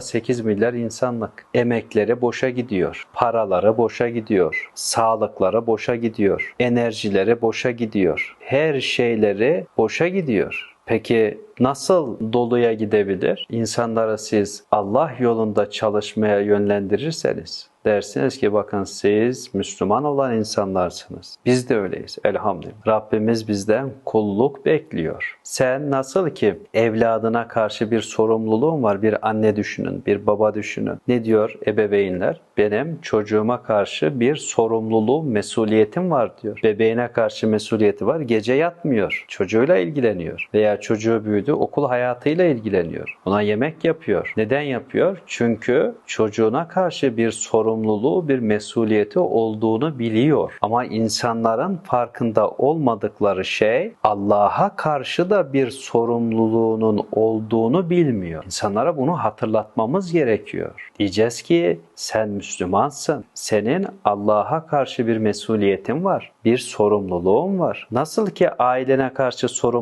8 milyar insanlık. Emekleri boşa gidiyor. Paraları boşa gidiyor. Sağlıkları boşa gidiyor. Enerjileri boşa gidiyor. Her şeyleri boşa gidiyor. Peki nasıl doluya gidebilir? İnsanları siz Allah yolunda çalışmaya yönlendirirseniz dersiniz ki bakın siz Müslüman olan insanlarsınız. Biz de öyleyiz elhamdülillah. Rabbimiz bizden kulluk bekliyor. Sen nasıl ki evladına karşı bir sorumluluğun var bir anne düşünün, bir baba düşünün. Ne diyor ebeveynler? Benim çocuğuma karşı bir sorumluluğum, mesuliyetim var diyor. Bebeğine karşı mesuliyeti var. Gece yatmıyor. Çocuğuyla ilgileniyor. Veya çocuğu büyüdü okul hayatıyla ilgileniyor. Ona yemek yapıyor. Neden yapıyor? Çünkü çocuğuna karşı bir sorumluluğu, bir mesuliyeti olduğunu biliyor. Ama insanların farkında olmadıkları şey Allah'a karşı da bir sorumluluğunun olduğunu bilmiyor. İnsanlara bunu hatırlatmamız gerekiyor. Diyeceğiz ki sen Müslümansın. Senin Allah'a karşı bir mesuliyetin var. Bir sorumluluğun var. Nasıl ki ailene karşı sorumluluğun